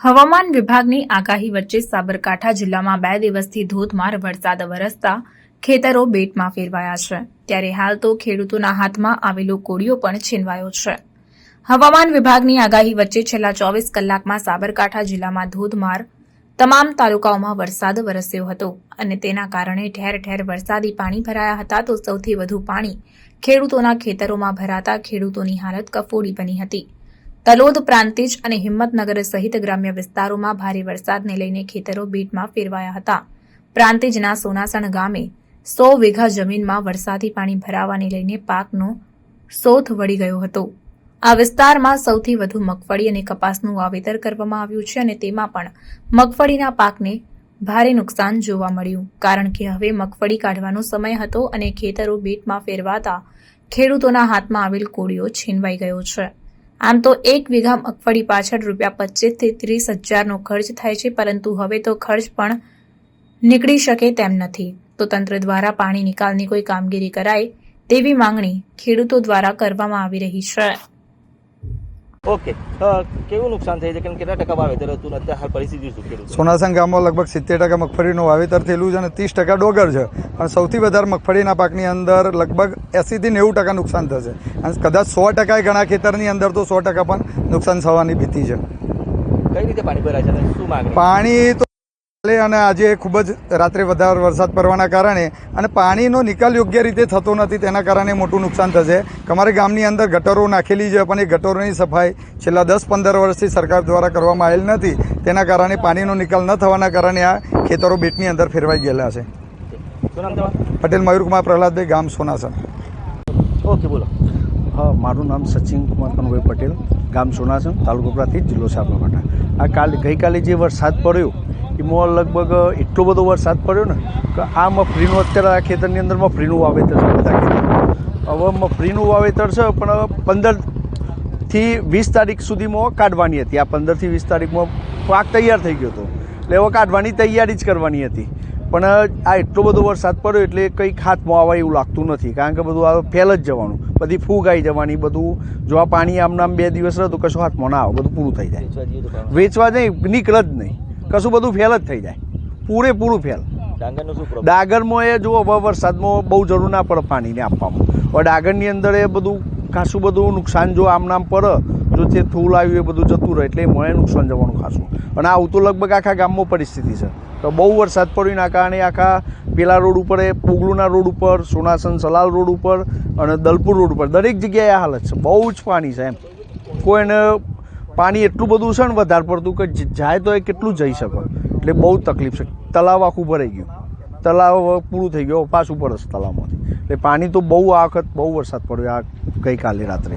હવામાન વિભાગની આગાહી વચ્ચે સાબરકાંઠા જિલ્લામાં બે દિવસથી ધોધમાર વરસાદ વરસતા ખેતરો બેટમાં ફેરવાયા છે. ત્યારે હાલ તો ખેડૂતોના હાથમાં આવેલો કોળિયો પણ છીનવાયો છે. હવામાન વિભાગની આગાહી વચ્ચે છેલ્લા ચોવીસ કલાકમાં સાબરકાંઠા જિલ્લામાં ધોધમાર તમામ તાલુકાઓમાં વરસાદ વરસ્યો હતો અને તેના કારણે ઠેર ઠેર વરસાદી પાણી ભરાયા હતા તો સૌથી વધુ પાણી ખેડૂતોના ખેતરોમાં ભરાતા ખેડૂતોની હાલત કફોડી બની હતી. તલોદ પ્રાંતિજ અને હિંમતનગર સહિત ગ્રામ્ય વિસ્તારોમાં ભારે વરસાદને લઈને ખેતરો બીટમાં ફેરવાયા હતા. પ્રાંતિજના સોનાસણ ગામે સો વીઘા જમીનમાં વરસાદી પાણી ભરાવાને લઈને પાકનો સોથ વળી ગયો હતો. આ વિસ્તારમાં સૌથી વધુ મગફળી અને કપાસનું વાવેતર કરવામાં આવ્યું છે અને તેમાં પણ મગફળીના પાકને ભારે નુકસાન જોવા મળ્યું, કારણ કે હવે મગફળી કાઢવાનો સમય હતો અને ખેતરો બીટમાં ફેરવાતા ખેડૂતોના હાથમાં આવેલ કોળીઓ છીનવાઈ ગયો છે. આમ તો એક વીઘા મગફળી પાછળ રૂપિયા પચીસથી ત્રીસ હજારનો ખર્ચ થાય છે, પરંતુ હવે તો ખર્ચ પણ નીકળી શકે તેમ નથી. તો તંત્ર દ્વારા પાણી નિકાલની કોઈ કામગીરી કરાય તેવી માંગણી ખેડૂતો દ્વારા કરવામાં આવી રહી છે. ઓકે. કેવું નુકસાન થાય છે? કેમ કેટલા ટકા વાવેતર હતું અત્યારે હાલ પરિસ્થિતિ શું ખેડૂતો સોનાસંગ ગામમાં લગભગ સિત્તેર ટકા મગફળીનું વાવેતર થયેલું છે અને ત્રીસ ટકા ડોગર છે. અને સૌથી વધારે મગફળીના પાકની અંદર લગભગ એંસીથી નેવું ટકા નુકસાન થશે. અને કદાચ સો ટકા ઘણા ખેતરની અંદર તો સો ટકા પણ નુકસાન થવાની ભીતિ છે. કઈ રીતે પાણી ભરાય છે? શું પાણી તો અને આજે ખૂબ જ રાત્રે વધારે વરસાદ પડવાના કારણે અને પાણીનો નિકાલ યોગ્ય રીતે થતો નથી તેના કારણે મોટું નુકસાન થશે. અમારે ગામની અંદર ગટરો નાખેલી છે પણ એ ગટરોની સફાઈ છેલ્લા દસ પંદર વર્ષથી સરકાર દ્વારા કરવામાં આવેલ નથી. તેના કારણે પાણીનો નિકાલ ન થવાના કારણે આ ખેતરો બેટની અંદર ફેરવાઈ ગયેલા છે. શું નામ તમારું? પટેલ મયુરકુમાર પ્રહલાદભાઈ ગામ સોનાસર ઓકે બોલો. હા મારું નામ સચિન કુમાર કનુભાઈ પટેલ ગામ સોનાસણ તાલુકો પ્રાંતિજ જિલ્લો સાબરકાંઠા. આ કાલે ગઈકાલે જે વરસાદ પડ્યો એમાં લગભગ એટલો બધો વરસાદ પડ્યો ને કે આ મફરીનું અત્યારે આ ખેતરની અંદર મફરીનું વાવેતર છે બધા ખેતર. હવે મફરીનું વાવેતર છે પણ હવે પંદરથી વીસ તારીખ સુધીમાં કાઢવાની હતી. આ પંદરથી વીસ તારીખમાં પાક તૈયાર થઈ ગયો હતો. એટલે હવે કાઢવાની તૈયારી જ કરવાની હતી. પણ આ એટલો બધો વરસાદ પડ્યો એટલે કંઈક હાથમાં આવે એવું લાગતું નથી. કારણ કે બધું આ ફેલ જ જવાનું. બધી ફૂગ આવી જવાની બધું જો આ પાણી આમ નામ બે દિવસ રહે તો કશું હાથમાં ના આવે. બધું પૂરું થઈ જાય. વેચવા નહીં નીકળે જ નહીં. કશું બધું ફેલ જ થઈ જાય. પૂરેપૂરું ફેલ ડાગરમાં એ જો હવે વરસાદમાં બહુ જરૂર ના પડે પાણીને આપવામાં. હવે ડાગરની અંદર એ બધું ખાસું બધું નુકસાન જો આમ નામ પડે જો તે થૂલ આવ્યું એ બધું જતું રહે એટલે મને નુકસાન જવાનું ખાસું. અને આવું તો લગભગ આખા ગામમાં પરિસ્થિતિ છે. તો બહુ વરસાદ પડ્યો એના કારણે આખા પેલા રોડ ઉપર એ પોગલુના રોડ ઉપર સોનાસન સલાલ રોડ ઉપર અને દલપુર રોડ ઉપર દરેક જગ્યાએ આ હાલત છે. બહુ જ પાણી છે એમ. કોઈને પાણી એટલું બધું છે ને વધારે પડતું કે જાય તો એ કેટલું જઈ શકો. એટલે બહુ તકલીફ છે. તલાવ આખું ભરાઈ ગયું. તલાવ પૂરું થઈ ગયું. પાછું પડશે તલાવમાંથી. એટલે પાણી તો બહુ આ વખત બહુ વરસાદ પડ્યો આ ગઈકાલે રાત્રે.